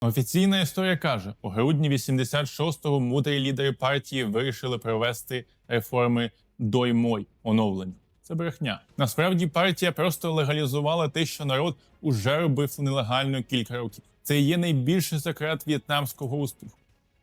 Офіційна історія каже, у грудні 86-го мудрі лідери партії вирішили провести реформи доймой оновлення. Це брехня. Насправді партія просто легалізувала те, що народ уже робив нелегально кілька років. Це є найбільший секрет в'єтнамського успіху.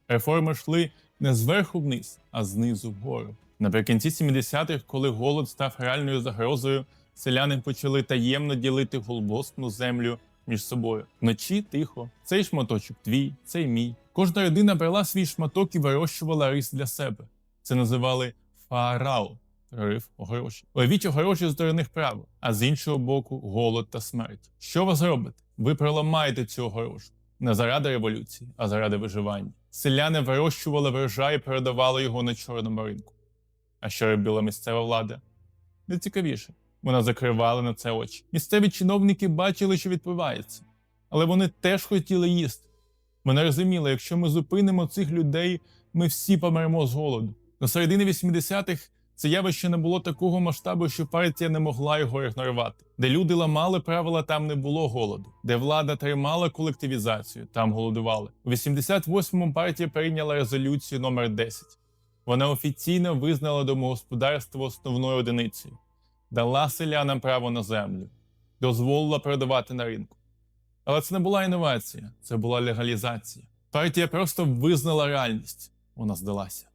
Реформи йшли не зверху вниз, а знизу вгору. Наприкінці 70-х, коли голод став реальною загрозою, селяни почали таємно ділити голбосну землю між собою. Вночі тихо, цей шматочок твій, цей мій. Кожна родина брала свій шматок і вирощувала рис для себе. Це називали фаарао прорив огорожі. Уявіть огорожі з дурних правил, а з іншого боку голод та смерть. Що ви зробите? Ви проламаєте цю огорожу. Не заради революції, а заради виживання. Селяни вирощували врожай і передавали його на чорному ринку. А що робила місцева влада? Не цікавіше. Вона закривала на це очі. Місцеві чиновники бачили, що відбувається, але вони теж хотіли їсти. Вони розуміли, якщо ми зупинимо цих людей, ми всі помремо з голоду. До середини 80-х це явище не було такого масштабу, що партія не могла його ігнорувати. Де люди ламали правила, там не було голоду. Де влада тримала колективізацію, там голодували. У 88-му партія прийняла резолюцію номер 10. Вона офіційно визнала домогосподарство основною одиницею, дала селянам право на землю, дозволила продавати на ринку. Але це не була інновація, це була легалізація. Партія просто визнала реальність. Вона здалася.